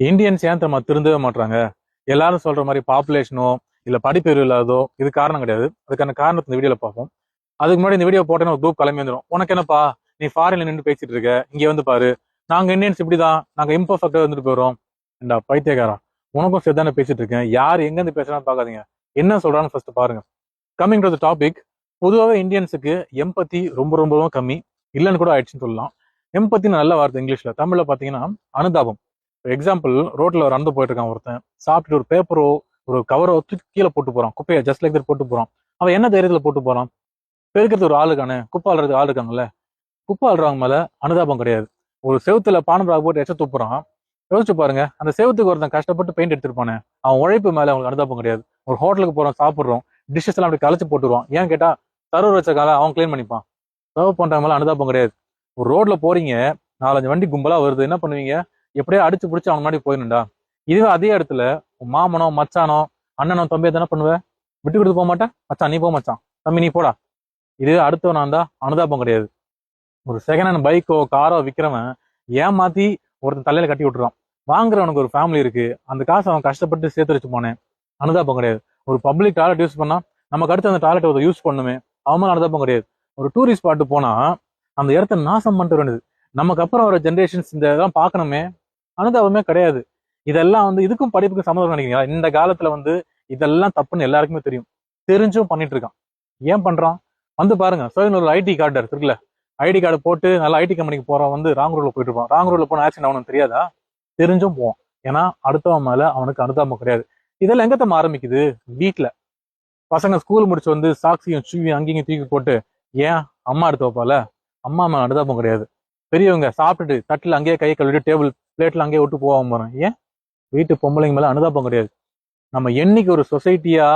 Indians ஏன் நம்ம திருந்தவே மாட்டுறாங்க எல்லாரும் சொல்ற மாதிரி பாப்புலேஷனோ இல்ல படிப்பறிவு இல்லாதோ இது காரணம் கிடையாது. அதுக்கான காரணத்தை இந்த வீடியோல பார்ப்போம். அதுக்கு முன்னாடி இந்த வீடியோ போட்டேன்னா ஒரு குரூப் கிளம்பி வந்துடும் உனக்கு என்னப்பா? நீ ஃபாரின்ல நின்று பேசிட்டு இருக்க. இங்க வந்து பாரு. நாங்க இந்தியன்ஸ் இப்படிதான். நாங்க இம்பர்ஃபெக்டா வந்துட்டு போயிடும் இந்த பைத்தியக்காரா? உனக்கும் சரிதானே பேசிட்டு இருக்கேன். யார் எங்கேருந்து பேசுறான்னு பாக்காதீங்க என்ன சொல்றான்னு ஃபர்ஸ்ட் பாருங்க. கம்மிங் டு டாபிக் பொதுவாகவே இந்தியன்ஸுக்கு எம்பத்தி ரொம்ப ரொம்ப ரொம்ப கம்மி. இல்லைன்னு கூட ஆயிடுச்சுன்னு சொல்லலாம். எம்பத்தின்னு நல்ல வார்த்தை இங்கிலீஷ்ல. தமிழ்ல பாத்தீங்கன்னா அனுதாபம். எக்ஸாம்பிள் ரோட்டில் ஒரு நடந்து போயிட்டு இருக்கான் ஒருத்தன். சாப்பிட்டு ஒரு பேப்பரோ ஒரு கவரோ தூக்கி கீழே போட்டு போகிறான் குப்பையை ஜஸ்ட் லைக் போட்டு போகிறான் அவன் என்ன தைரியத்தில் போட்டு போறான்? பெருக்கிறது ஒரு ஆளுக்கானே குப்பை ஆளுறது ஆள் இருக்காங்கல்ல குப்பை ஆளுறவங்க மேலே அனுதாபம் கிடையாது. ஒரு செவுத்துல பானபராக போட்டு எச்ச துப்புறான். யோசிச்சு பாருங்க. அந்த செவத்துக்கு ஒருத்தன் கஷ்டப்பட்டு பெயிண்ட் எடுத்துருப்பானே. அவன் உழைப்பு மேலே அவங்களுக்கு அனுதாபம் கிடையாது. ஒரு ஹோட்டலுக்கு போகிறோம் சாப்பிட்றோம். டிஷ்ஷஸ் எல்லாம் அப்படி கலைச்சு போட்டுருவான். ஏன் கேட்டால் சர்வர் வச்ச கால அவன் க்ளீன் பண்ணிப்பான். சர்வ் பண்ற மேலே அனுதாபம் கிடையாது. ஒரு ரோட்டில் போறீங்க. நாலஞ்சு வண்டி கும்பலாக வருது. என்ன பண்ணுவீங்க? எப்படியோ அடிச்சு பிடிச்சி அவன் முன்னாடி போயிடணும்டா. இதுவே அதே இடத்துல உன் மாமனோ மச்சானோ அண்ணனோ தம்பி தானே பண்ணுவ? விட்டு கொடுத்து போக மாட்டேன் மச்சான் நீ போ மச்சான். தம்பி நீ போடா. இதுவே அடுத்தவனா இருந்தா அனுதாபம் கிடையாது. ஒரு செகண்ட் ஹேண்ட் பைக்கோ காரோ விற்கிறவன் ஏமாத்தி ஒருத்தன் தலையில கட்டி விட்டுறான். வாங்குறவனுக்கு ஒரு ஃபேமிலி இருக்கு. அந்த காசை அவன் கஷ்டப்பட்டு சேர்த்து வச்சு போனேன். அனுதாபம் கிடையாது. ஒரு பப்ளிக் டாய்லெட் யூஸ் பண்ணா நமக்கு அடுத்து அந்த டாய்லெட் ஒரு யூஸ் பண்ணுமே. அவன் அனுதாபம் கிடையாது. ஒரு டூரிஸ்ட் ஸ்பாட்டு போனா அந்த இடத்த நாசம் பண்ணிட்டு வேண்டியது நமக்கு அப்புறம் வர ஜென்ரேஷன்ஸ் இந்த இதெல்லாம் பார்க்கணுமே. அனுதாபமே கிடையாது. இதெல்லாம் வந்து இதுக்கும் படிப்புக்கும் சம்மந்தம் நினைக்கிறீங்களா? இந்த காலத்துல வந்து இதெல்லாம் தப்புன்னு எல்லாருக்குமே தெரியும். தெரிஞ்சும் பண்ணிட்டு இருக்கான். ஏன் பண்றான்? வந்து பாருங்க சோயின் ஒரு ஐடி கார்டு இருக்குல்ல? ஐடி கார்டு போட்டு நல்லா ஐடி கம்பெனிக்கு போறோம் வந்து ராங் ரோட்ல போயிட்டு இருப்பான். ராங் ரோட்ல போன ஆக்சிடென்ட் அவனுக்கு தெரியாதா? தெரிஞ்சும் போவான். ஏன்னா அடுத்தவன் மேல அவனுக்கு அனுதாபம் கிடையாது. இதெல்லாம் எங்கத்தம் ஆரம்பிக்குது? வீட்ல. பசங்க ஸ்கூல் முடிச்சு வந்து சாக்சியும் சுவியும் அங்கேயும் தூக்கி போட்டு ஏன் அம்மா எடுத்து வைப்பால அம்மா அம்மா அனுதாபம் கிடையாது. பெரியவங்க சாப்பிட்டுட்டு தட்டில் அங்கேயே கை கழுவிட்டு டேபிள் பிளேட்ல அங்கேயே விட்டு போவாம போறேன் ஏன்? வீட்டு பொம்பளைங்க மேல அனுதாபம் கிடையாது. நம்ம என்னைக்கு ஒரு சொசைட்டியா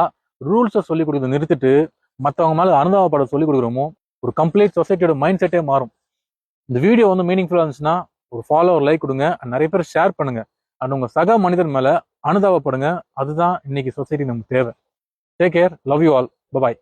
ரூல்ஸை சொல்லி கொடுக்கறத நிறுத்திட்டு மற்றவங்க மேல அனுதாபப்பட சொல்லி கொடுக்குறோமோ ஒரு கம்ப்ளீட் சொசைட்டியோட மைண்ட் செட்டே மாறும். இந்த வீடியோ வந்து மீனிங்ஃபுல்லாக இருந்துச்சுன்னா ஒரு ஃபாலோ ஒரு லைக் கொடுங்க நிறைய பேர் ஷேர் பண்ணுங்க. அண்ட் உங்க சக மனிதர் மேல அனுதாபப்படுங்க. அதுதான் இன்னைக்கு சொசைட்டி நமக்கு தேவை. Take care love you all bye bye